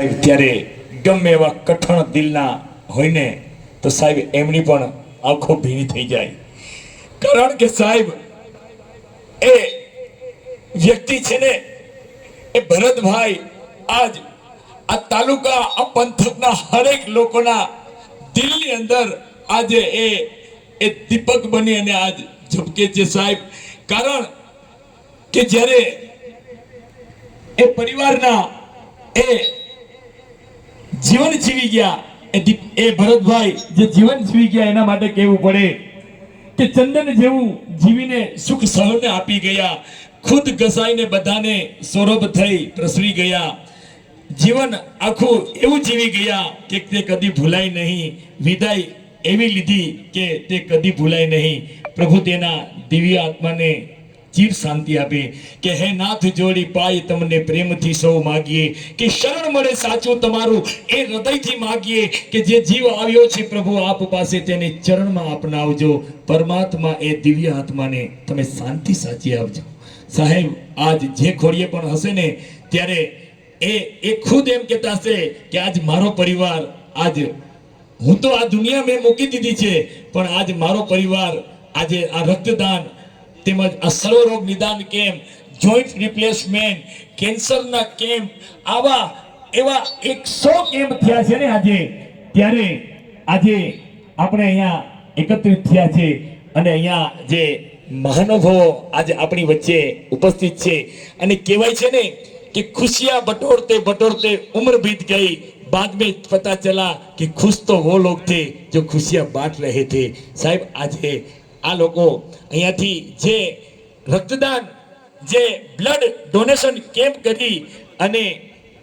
ત્યારે ગમે એવા કઠણ દિલના હોય તો સાહેબ, એમની પણ આંખો ભીની થઈ જાય. કારણ કે સાહેબ, એ વ્યક્તિ છે ને, એ ભરતભાઈ, આજ આ તાલુકા, આ પંથકના હરેક લોકોના દિલની અંદર આજે એ એ દીપક બની અને આજ ઝબકે છે સાહેબ. કારણ કે જ્યારે એ પરિવારના એ જીવન જીવી ગયા. એ ભરતભાઈ જે જીવન જીવી ગયા, એના માટે કહેવું પડે કે ચંદન જેવું જીવીને સુખ સહને આપી ગયા. ખુદ ઘસાઈને બધાને સૌરભ થઈ પ્રસરી ગયા. જીવન આખું એવું જીવી ગયા કે તે કદી ભૂલાય નહીં. વિદાય એવી લીધી કે તે કદી ભૂલાય નહીં. પ્રભુ તેના દિવ્ય આત્માને ચીર શાંતિ આપે કે હે નાથ જોડી પાય તમને પ્રેમથી સૌ માગીએ, કે શરણ મળે સાચું તમારું એ હૃદયથી માગીએ કે જે જીવ આવ્યો છે પ્રભુ, આપ પાસે તેને ચરણમાં અપનાવજો. પરમાત્મા એ દિવ્ય આત્માને તમે શાંતિ સાચી આપજો. સાહેબ, આજ જે ખોડીએ પણ હશે ને, ત્યારે એ એ ખુદ એમ કહેતા હશે કે આજ મારો પરિવાર, આજ હું તો આ દુનિયા મેં મૂકી દીધી છે, પણ આજ મારો પરિવાર આજે આ રક્તદાન તેમજ આ સર્વરોગ નિદાન કેમ્પ જોઈન્ટ રિપ્લેસમેન્ટ કેન્સરના કેમ્પ આવા એવા એકસો કેમ્પ થયા છે ને આજે ત્યારે આજે આપણે અહીંયા એકત્રિત થયા છે અને અહીંયા જે મહાનુભાવો આજે આપણી વચ્ચે ઉપસ્થિત છે અને કહેવાય છે ને कि खुशियां बटोरते बटोरते उम्र बीत गई बाद में पता चला कि खुश तो वो लोग थे जो खुशियां बांट रहे थे સાહેબ આજે આ લોકો અહીંયાથી જે રક્તદાન જે બ્લડ ડોનેશન કેમ્પ કરી અને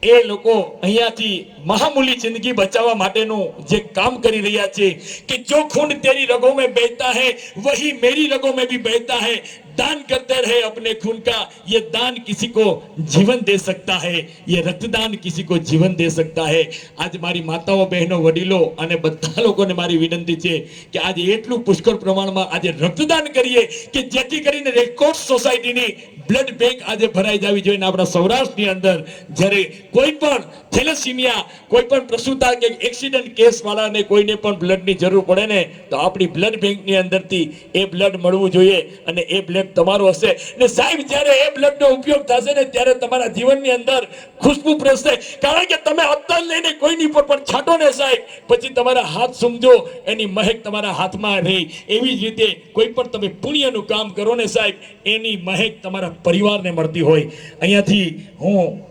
એ લોકો અહીંયાથી મહામૂલી જિંદગી બચાવવા માટેનું જે કામ કરી રહ્યા છે કે જો ખૂન તેરી રગોं में बहता है वही मेरी रगों में भी बहता है दान करते रहे अपने खून का ये दान किसी को जीवन दे सकता है ये रक्तदान किसी को जीवन दे सकता है આજ મારી માતાઓ બહેનો વડીલો અને બધા લોકોને મારી વિનંતી છે કે આજે એટલું પુષ્કળ પ્રમાણમાં આજે રક્તદાન કરીએ કે જેથી કરીને રેકોર્ડ સોસાયટીની બ્લડ બેંક આજે ભરાઈ જવી જોઈએ અને આપણા સૌરાષ્ટ્રની અંદર જ્યારે કોઈ પણ થેલેસીમિયા કોઈ પણ પ્રસૂતા કે એક્સિડન્ટ કેસ વાળાને કોઈને પણ બ્લડની જરૂર પડે ને, તો આપણી બ્લડ બેંકની અંદરથી એ બ્લડ મળવું જોઈએ અને એ બ્લડ તમારું હશે. ને સાહેબ, જ્યારે એ બ્લડનો ઉપયોગ થશે ને, ત્યારે તમારા જીવનની અંદર ખુશ્બુ પ્રસશે કારણ કે તમે અત્તર લઈને કોઈની પર પણ છાંટો ને સાહેબ, પછી તમારા હાથ સમજો એની મહેક તમારા હાથમાં રહી. એવી જ રીતે કોઈ પણ તમે પુણ્યનું કામ કરો ને સાહેબ, એની મહેક તમારા પરિવારને મળતી હોય. અહીંયાથી હું